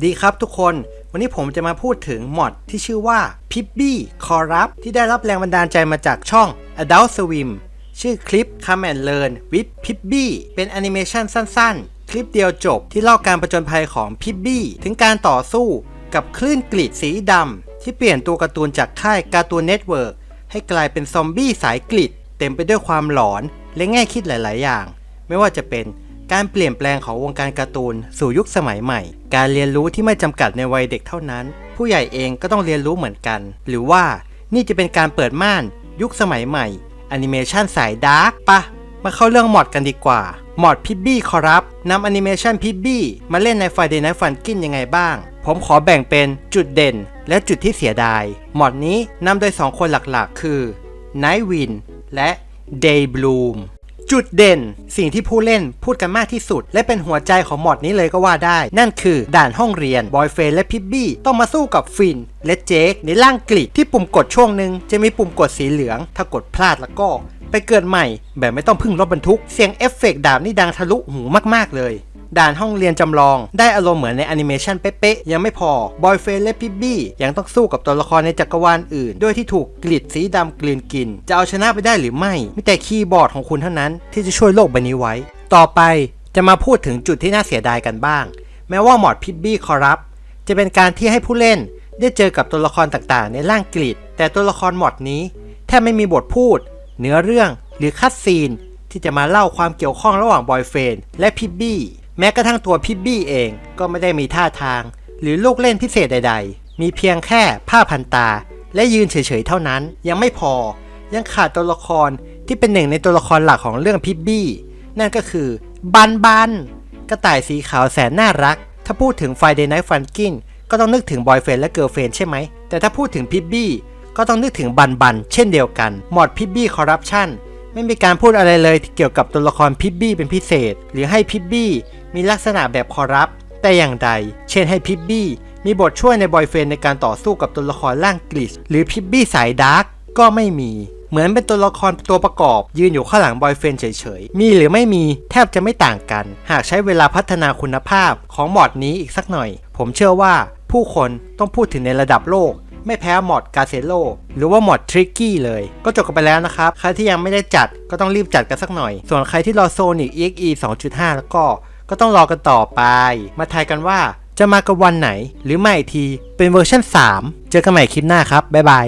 ดีครับทุกคน วันนี้ผมจะมาพูดถึงมอดที่ชื่อว่า p i b b y Corrupt ที่ได้รับแรงบันดาลใจมาจากช่อง Adult Swim ชื่อคลิป Come and Learn with p i b b y เป็นแอนิเมชันสั้นๆ คลิปเดียวจบที่เล่าการประจนภัยของ p i b b y ถึงการต่อสู้กับคลื่นกรีดสีดำที่เปลี่ยนตัวการ์ตูนจากค่ายการ์ตูนเน็ตเวิร์กให้กลายเป็นซอมบี้สายกรีดเต็มไปด้วยความหลอนและแง่คิดหลาย ๆ อย่าง ไม่ว่าจะเป็น การเปลี่ยนแปลงของวงการการ์ตูนสู่ยุคสมัยใหม่ การเรียนรู้ที่ไม่จำกัดในวัยเด็กเท่านั้น ผู้ใหญ่เองก็ต้องเรียนรู้เหมือนกัน หรือว่านี่จะเป็นการเปิดม่าน ยุคสมัยใหม่แอนิเมชันสายดาร์กปะมาเข้าเรื่องมอดกันดีกว่ามอดพิบบี้คอรับนำแอนิเมชันพิบบี้มาเล่นใน Friday Night Funkin ยังไงบ้าง ผมขอแบ่งเป็นจุดเด่น และจุดที่เสียดายมอดนี้นำโดย 2 คนหลักๆ คือ Nightwin และ Daybloom จุดเด่น สิ่งที่ผู้เล่นพูดกันมากที่สุด และเป็นหัวใจของมอดนี้เลยก็ว่าได้ นั่นคือด่านห้องเรียนบอยเฟนและพิบบี้ต้องมาสู้กับฟินและเจคในร่างกริดที่ปุ่มกดช่วงหนึ่งจะมีปุ่มกดสีเหลือง ถ้ากดพลาดแล้วก็ ไปเกิดใหม่แบบไม่ต้องพึ่งรถบรรทุก เสียงเอฟเฟกต์ดาบนี่ดังทะลุหูมากๆเลย ด่านห้องเรียนจำลอง ได้อารมณ์เหมือนในแอนิเมชันเป๊ะๆ ยังไม่พอบอยเฟนและพิบบี้ยังต้องสู้กับตัวละครในจักรวาลอื่น ด้วยที่ถูกกรีดสีดำกลืนกิน จะเอาชนะไปได้หรือไม่มีแต่คีย์บอร์ดของคุณเท่านั้นที่จะช่วยโลกใบนี้ไว้ ต่อไปจะมาพูดถึงจุดที่น่าเสียดายกันบ้าง แม้ว่าหมอดพิบบี้คอรับจะเป็นการที่ให้ผู้เล่นได้เจอกับตัวละครต่างๆ ในร่างกรีดแต่ตัวละครหมอดนี้แทบไม่มีบทพูด เนื้อเรื่องหรือคัดซีนที่จะมาเล่าความเกี่ยวข้องระหว่างบอยเฟนและพิบบี้ แม้กระทั่งตัวพิบบี้เองก็ไม่ได้มีท่าทาง หรือลูกเล่นพิเศษใด ๆ มีเพียงแค่ผ้าพันตา และยืนเฉยๆเท่านั้น ยังไม่พอ ยังขาดตัวละครที่เป็นหนึ่งในตัวละครหลักของเรื่องพิบบี้นั่นก็คือบันบันกระต่ายสีขาวแสนน่ารัก ถ้าพูดถึง Friday Night Funkin ก็ต้องนึกถึงบอยเฟนและเกิร์ลเฟนใช่ไหม แต่ถ้าพูดถึงพิบบี้ก็ต้องนึกถึงบันบันเช่นเดียวกัน หมอดพิบบี้คอร์รัปชัน ไม่มีการพูดอะไรเลยเกี่ยวกับตัวละครพิบบี้เป็นพิเศษ หรือให้พิบบี้มีลักษณะแบบคอรัปแต่อย่างใด เช่นให้พิบบี้มีบทช่วยในบอยเฟนในการต่อสู้กับตัวละครร่างกลิชหรือพิบบี้สายดาร์กก็ไม่มี เหมือนเป็นตัวละครตัวประกอบ ยืนอยู่ข้างหลังบอยเฟนเฉยๆ มีหรือไม่มีแทบจะไม่ต่างกัน หากใช้เวลาพัฒนาคุณภาพของมอดนี้อีกสักหน่อย ผมเชื่อว่าผู้คนต้องพูดถึงในระดับโลก ไม่แพ้มอดกาเซโลหรือว่ามอดทริกกี้เลย ก็จบกันไปแล้วนะครับ ใครที่ยังไม่ได้จัดก็ต้องรีบจัดกันสักหน่อย ส่วนใครที่รอโซนิก EXE 2.5 แล้วก็ก็ต้องรอกันต่อไป มาทายกันว่าจะมากับวันไหน หรือไม่ทีเป็นเวอร์ชัน3 เจอกันใหม่คลิปหน้าครับบ๊ายบาย